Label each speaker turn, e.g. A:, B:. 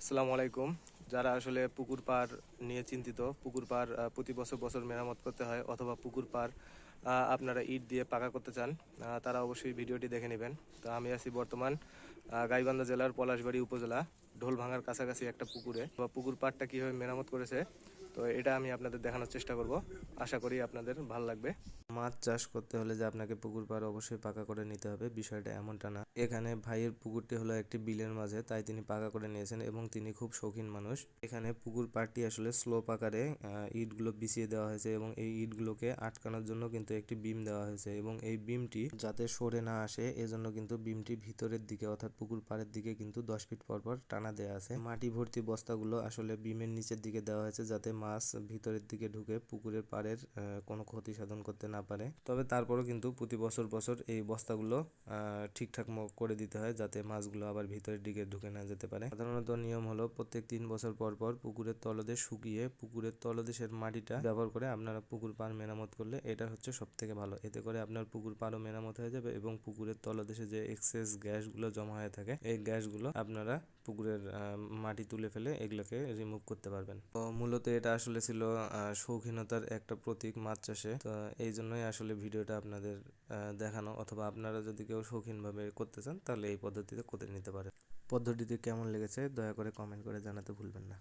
A: আসসালামু আলাইকুম। যারা আসলে পুকুর পার নিয়ে চিন্তিত, পুকুর পার প্রতি বছর বছর মেরামত করতে হয় অথবা পুকুর পার আপনারা ইট দিয়ে পাকা করতে চান তারা অবশ্যই ভিডিওটি দেখে নেবেন। তো আমি আছি বর্তমান গাইবান্ধা জেলার পলাশবাড়ি উপজেলা ঢোল ভাঙার কাছাকাছি একটা পুকুরে। বা পুকুর পাড়টা কীভাবে মেরামত করেছে তো এটা আমি আপনাদের দেখানোর চেষ্টা করব। আশা করি আপনাদের ভালো লাগবে। মাছ চাষ করতে হলে যে আপনাকে পুকুর পাড় অবশ্যই পাকা করে নিতে হবে বিষয়টা এমনটা না। এখানে ভাইয়ের পুকুরটি হলো একটি বিলের মাঝে তাই তিনি পাকা করে নিয়েছেন এবং তিনি খুব শৌখিন মানুষ। এখানে পুকুর পাড়টি আসলে স্লোপ আকারে আহ, ইটগুলো বিছিয়ে দেওয়া হয়েছে এবং এই ইটগুলোকে আটকানোর জন্য কিন্তু একটি বিম দেওয়া হয়েছে এবং এই বিমটি যাতে সরে না আসে এজন্য কিন্তু বিমটি ভিতরের দিকে অর্থাৎ পুকুর পাড়ের দিকে কিন্তু দশ ফিট পর পর টানা দেওয়া আছে। মাটি ভর্তি বস্তাগুলো আসলে বিমের নিচের দিকে দেওয়া হয়েছে যাতে মাছ ভিতরের দিকে ঢুকে পুকুরের পাড়ের কোনো ক্ষতি সাধন করতে না পারে। তবে তারপরও কিন্তু প্রতি বছর বছর এই বস্তাগুলো ঠিকঠাক করে দিতে হয় যাতে মাছগুলো আবার ভিতরের দিকে ঢুকে না যেতে পারে। সাধারণত নিয়ম হলো প্রত্যেক তিন বছর পর পর পুকুরের তলদেশ শুকিয়ে পুকুরের তলদেশের মাটিটা ব্যবহার করে আপনারা পুকুর পাড় মেরামত করলে এটা হচ্ছে সব থেকে ভালো। এতে করে আপনার পুকুর পাড়ও মেরামত হয়ে যাবে এবং পুকুরের তলদেশে যে এক্সেস গ্যাসগুলো জমা হয়ে থাকে, এই গ্যাসগুলো আপনারা পুকুরের মাটি তুলে ফেলে এগুলোকে রিমুভ করতে পারবেন। তো মূলত এটা আসলে ছিল শৌখিনতার একটা প্রতীক মাছ চাষে। তো এই জন্যই আসলে ভিডিওটা আপনাদের দেখানো। অথবা আপনারা যদি কেউ শৌখিনভাবে করতে চান, তাহলে এই পদ্ধতিতে করে নিতে পারেন। পদ্ধতিটি কেমন লেগেছে, দয়া করে কমেন্ট করে জানাতে ভুলবেন না।